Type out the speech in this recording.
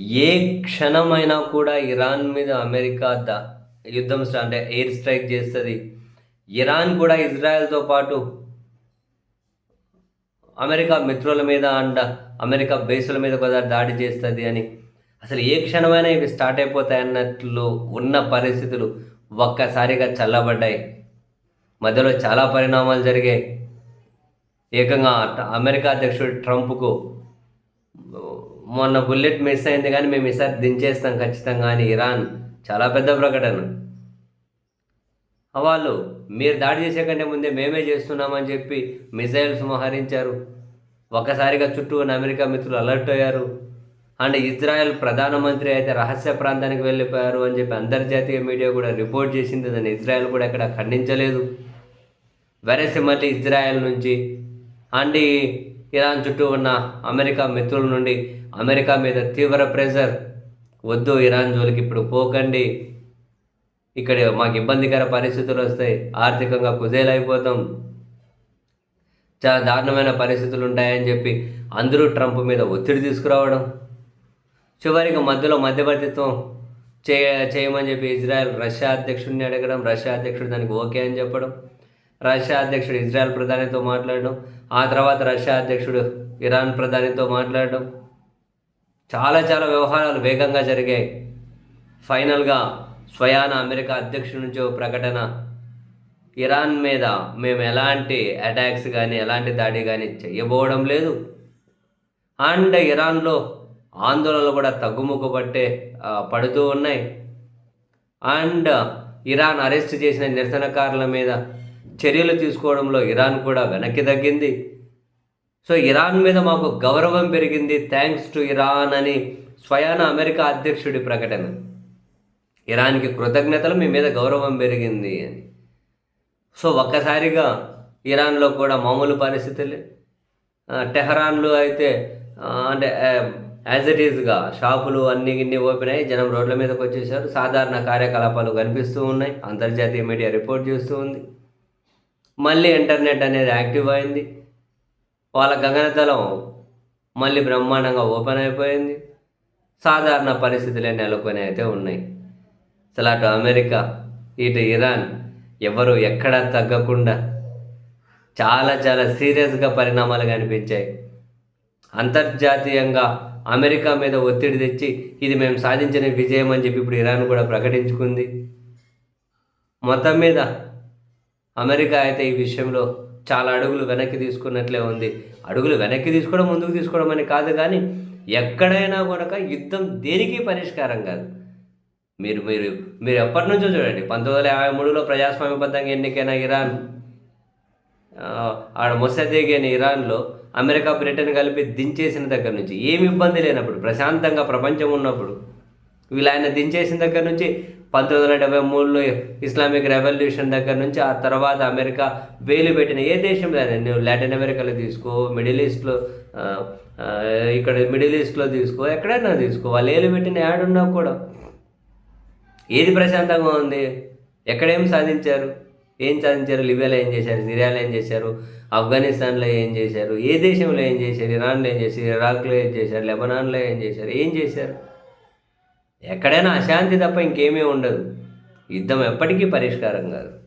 ఏ క్షణమైనా కూడా ఇరాన్ మీద అమెరికా ద యుద్ధం అంటే ఎయిర్ స్ట్రైక్ చేస్తుంది. ఇరాన్ కూడా ఇజ్రాయెల్తో పాటు అమెరికా మిత్రుల మీద అండ అమెరికా బేసుల మీద కూడా దాడి చేస్తుంది అని. అసలు ఏ క్షణమైనా ఇవి స్టార్ట్ అయిపోతాయి అన్నట్లు ఉన్న పరిస్థితులు ఒక్కసారిగా చల్లబడ్డాయి. మధ్యలో చాలా పరిణామాలు జరిగాయి. ఏకంగా అమెరికా అధ్యక్షుడు ట్రంప్కు మొన్న బుల్లెట్ మిస్ అయింది కానీ మేము ఈసారి దించేస్తాం ఖచ్చితంగా అని ఇరాన్ చాలా పెద్ద ప్రకటన. వాళ్ళు మీరు దాడి చేసే కంటే ముందే మేమే చేస్తున్నామని చెప్పి మిసైల్స్ మోహరించారు. ఒక్కసారిగా చుట్టూ ఉన్న అమెరికా మిత్రులు అలర్ట్ అయ్యారు. అండ్ ఇజ్రాయెల్ ప్రధానమంత్రి అయితే రహస్య ప్రాంతానికి వెళ్ళిపోయారు అని చెప్పి అంతర్జాతీయ మీడియా కూడా రిపోర్ట్ చేసింది. దాన్ని ఇజ్రాయెల్ కూడా ఎక్కడ ఖండించలేదు. వెరసి మళ్ళీ ఇజ్రాయెల్ నుంచి. అండ్ ఇరాన్ చుట్టూ ఉన్న అమెరికా మిత్రుల నుండి అమెరికా మీద తీవ్ర ప్రెషర్. వద్దు ఇరాన్ జోలికి ఇప్పుడు పోకండి. ఇక్కడ మాకు ఇబ్బందికర పరిస్థితులు వస్తాయి. ఆర్థికంగా కుదేలైపోతాం. చాలా దారుణమైన పరిస్థితులు ఉంటాయని చెప్పి అందరూ ట్రంప్ మీద ఒత్తిడి తీసుకురావడం. చివరికి మధ్యలో మధ్యవర్తిత్వం చేయ చేయమని చెప్పి ఇజ్రాయెల్ రష్యా అధ్యక్షుడిని అడగడం రష్యా అధ్యక్షుడు దానికి ఓకే అని చెప్పడం. రష్యా అధ్యక్షుడు ఇజ్రాయెల్ ప్రధానితో మాట్లాడడం ఆ తర్వాత రష్యా అధ్యక్షుడు ఇరాన్ ప్రధానితో మాట్లాడడం. చాలా చాలా వ్యవహారాలు వేగంగా జరిగాయి. ఫైనల్గా స్వయాన అమెరికా అధ్యక్షుడి నుంచి ప్రకటన. ఇరాన్ మీద మేము ఎలాంటి అటాక్స్ కానీ ఎలాంటి దాడి కానీ చేయబోవడం లేదు. అండ్ ఇరాన్లో ఆందోళనలు కూడా తగ్గుముఖ పట్టే పడుతూ ఉన్నాయి. అండ్ ఇరాన్ అరెస్ట్ చేసిన నిరసనకారుల మీద చర్యలు తీసుకోవడంలో ఇరాన్ కూడా వెనక్కి తగ్గింది. సో ఇరాన్ మీద మాకు గౌరవం పెరిగింది. థ్యాంక్స్ టు ఇరాన్ అని స్వయాన అమెరికా అధ్యక్షుడి ప్రకటన. ఇరాన్కి కృతజ్ఞతలు మీ మీద గౌరవం పెరిగింది అని. సో ఒక్కసారిగా ఇరాన్లో కూడా మామూలు పరిస్థితులే. టెహరాన్లో అయితే అంటే యాజ్ ఇట్ ఈజ్గా షాపులు అన్ని ఇన్ని ఓపెన్ అయ్యి జనం రోడ్ల మీదకి వచ్చేసారు. సాధారణ కార్యకలాపాలు కనిపిస్తూ ఉన్నాయి. అంతర్జాతీయ మీడియా రిపోర్ట్ చేస్తూ ఉంది. మళ్ళీ ఇంటర్నెట్ అనేది యాక్టివ్ అయింది. వాళ్ళ గగనతలం మళ్ళీ బ్రహ్మాండంగా ఓపెన్ అయిపోయింది. సాధారణ పరిస్థితులే నెలకొని అయితే ఉన్నాయి. అసలు అటు అమెరికా ఇటు ఇరాన్ ఎవరు ఎక్కడా తగ్గకుండా చాలా చాలా సీరియస్గా పరిణామాలు కనిపించాయి. అంతర్జాతీయంగా అమెరికా మీద ఒత్తిడి తెచ్చి ఇది మేము సాధించిన విజయం అని చెప్పి ఇప్పుడు ఇరాన్ కూడా ప్రకటించుకుంది. మొత్తం మీద అమెరికా అయితే ఈ విషయంలో చాలా అడుగులు వెనక్కి తీసుకున్నట్లే ఉంది. అడుగులు వెనక్కి తీసుకోవడం ముందుకు తీసుకోవడం అని కాదు కానీ ఎక్కడైనా కనుక యుద్ధం దేనికి పరిష్కారం కాదు? మీరు మీరు మీరు ఎప్పటి నుంచో చూడండి. పంతొమ్మిది వందల యాభై మూడులో ప్రజాస్వామ్యబద్ధంగా ఎన్నికైన ఇరాన్ ఆడ మొసదేగి ఇరాన్లో అమెరికా బ్రిటన్ కలిపి దించేసిన దగ్గర నుంచి ఏమి ఇబ్బంది లేనప్పుడు ప్రశాంతంగా ప్రపంచం ఉన్నప్పుడు వీళ్ళు ఆయన దించేసిన దగ్గర నుంచి పంతొమ్మిది వందల డెబ్బై మూడులో ఇస్లామిక్ రెవల్యూషన్ దగ్గర నుంచి ఆ తర్వాత అమెరికా వేలు పెట్టిన ఏ దేశంలో నువ్వు లాటిన్ అమెరికాలో తీసుకో మిడిల్ ఈస్ట్లో ఇక్కడ మిడిల్ ఈస్ట్లో తీసుకో ఎక్కడైనా తీసుకో. వాళ్ళు ఏలు పెట్టిన యాడున్నా కూడా. ఏది ప్రశాంతంగా ఉంది? ఎక్కడేం సాధించారు? ఏం సాధించారు? లిబియాలో ఏం చేశారు? సిరియాలో ఏం చేశారు? ఆఫ్ఘనిస్తాన్లో ఏం చేశారు? ఏ దేశంలో ఏం చేశారు? ఇరాన్లో ఏం చేశారు? ఇరాక్లో ఏం చేశారు? లెబనాన్లో ఏం చేశారు? ఏం చేశారు? ఎక్కడైనా అశాంతి తప్ప ఇంకేమీ ఉండదు. యుద్ధం ఎప్పటికీ పరిష్కారం కాదు.